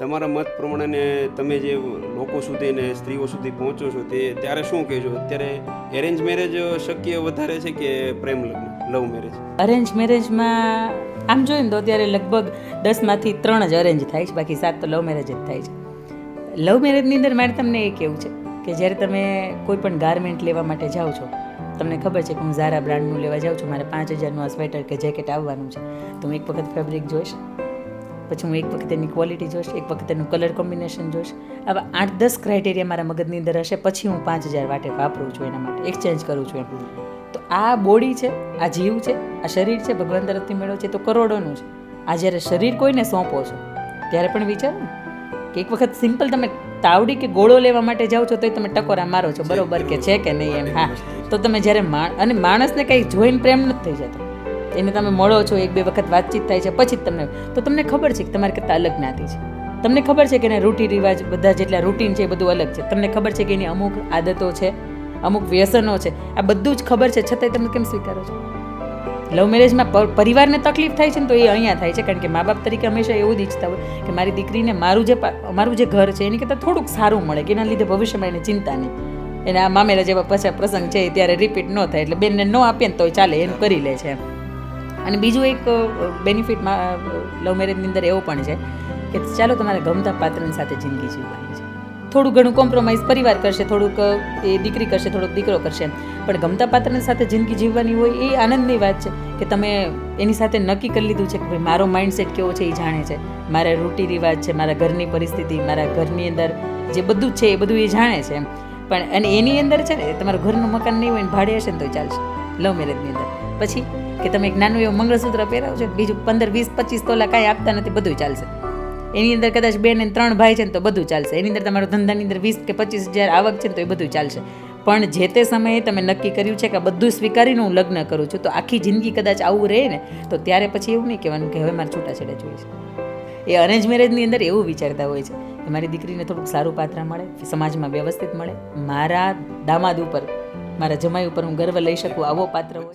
તમારા મત પ્રમાણેને તમે જે લોકો સુધી ને સ્ત્રીઓ સુધી પહોંચો છો તે ત્યારે શું કહેજો? અત્યારે એરેન્જ મેરેજ શક્ય વધારે છે કે પ્રેમ લગ્ન? લવ મેરેજ અરેન્જ મેરેજમાં આમ જોઈએ ને તો અત્યારે લગભગ દસમાંથી ત્રણ જ અરેન્જ થાય છે, બાકી સાત તો લવ મેરેજ જ થાય છે. લવ મેરેજની અંદર મારે તમને એ કહેવું છે કે જ્યારે તમે કોઈ પણ ગાર્મેન્ટ લેવા માટે જાઓ છો, તમને ખબર છે કે હું ઝારા બ્રાન્ડનું લેવા જાઉં છું, મારે પાંચ હજારનું આ સ્વેટર કે જેકેટ આવવાનું છે. તો હું એક વખત ફેબ્રિક જોઈશ. પછી હું એક વખત એની ક્વોલિટી જોઈશ એક વખત એનું કલર કોમ્બિનેશન જોઈશ. આવા આઠ દસ ક્રાઇટેરિયા મારા મગજની અંદર હશે પછી હું પાંચ હજાર વાટે વાપરું છું એના માટે એક્સચેન્જ કરું છું એમ. તો આ બોડી છે આ જીવ છે આ શરીર છે ભગવાન તરફથી મેળવો છે તો કરોડોનું છે. આ જ્યારે શરીર કોઈને સોંપો છો ત્યારે પણ વિચારો ને. કે એક વખત સિમ્પલ તમે તાવડી કે ગોળો લેવા માટે જાઓ છો તોય તમે ટકોરા મારો છો બરોબર કે છે કે નહીં એમ હા. તો તમે જ્યારે અને માણસને કંઈ જોઈને પ્રેમ નથી થઈ જતો. એને તમે મળો છો, એક બે વખત વાતચીત થાય છે, પછી જ તમને તો તમને ખબર છે કે તમારે કરતાં અલગ જ્ઞાતિ છે. તમને ખબર છે કે એને રૂટી રિવાજ બધા જેટલા રૂટીન છે એ બધું અલગ છે. તમને ખબર છે કે એની અમુક આદતો છે, અમુક વ્યસનો છે, આ બધું જ ખબર છે, છતાંય તમે કેમ સ્વીકારો છો? લવ મેરેજમાં પરિવારને તકલીફ થાય છે ને તો એ અહીંયા થાય છે, કારણ કે મા બાપ તરીકે હંમેશા એવું જ ઈચ્છતા હોય કે મારી દીકરીને મારું જે મારું જે ઘર છે, એની કરતાં થોડુંક સારું મળે, કે એના લીધે ભવિષ્યમાં એને ચિંતા નહીં. એને મામેરા જેવા પછા પ્રસંગ છે ત્યારે રિપીટ ન થાય, એટલે બેનને ન આપીએ ને તોય ચાલે, એમ કરી લે છે એમ. અને બીજું એક બેનિફિટમાં લવ મેરેજની અંદર એવો પણ છે કે ચાલો તમારે ગમતા પાત્રની સાથે જિંદગી જીવવાની છે. થોડું ઘણું કોમ્પ્રોમાઇઝ પરિવાર કરશે, થોડુંક એ દીકરી કરશે, થોડુંક દીકરો કરશે, પણ ગમતા પાત્રની સાથે જિંદગી જીવવાની હોય એ આનંદની વાત છે કે તમે એની સાથે નક્કી કરી લીધું છે કે ભાઈ મારો માઇન્ડસેટ કેવો છે એ જાણે છે. મારા રૂટી રિવાજ છે, મારા ઘરની પરિસ્થિતિ, મારા ઘરની અંદર જે બધું છે એ બધું એ જાણે છે એમ. પણ અને એની અંદર છે ને, તમારું ઘરનું મકાન નહીં હોય ને ભાડે હશે ને તો ચાલશે લવ મેરેજની અંદર. પછી કે તમે એક નાનું એવું મંગળસૂત્ર પહેરાવો છો, બીજું પંદર, વીસ, પચીસ તોલા કાંઈ આપતા નથી બધું ચાલશે. એની અંદર કદાચ બે ને ત્રણ ભાઈ છે ને તો બધું ચાલશે. એની અંદર તમારો ધંધાની અંદર વીસ કે પચીસ હજાર આવક છે ને તો એ બધું ચાલશે. પણ જે તે સમયે તમે નક્કી કર્યું છે કે બધું સ્વીકારીને હું લગ્ન કરું છું, તો આખી જિંદગી કદાચ આવું રહે ને, તો ત્યારે પછી એવું નહીં કહેવાનું કે હવે મારે છૂટાછેડા જોઈએ છે. એ અરેન્જ મેરેજની અંદર એવું વિચારતા હોય છે કે મારી દીકરીને થોડુંક સારું પાત્ર મળે, સમાજમાં વ્યવસ્થિત મળે, મારા દામાદ ઉપર, મારા જમાઈ ઉપર હું ગર્વ લઈ શકું, આવો પાત્ર હોય.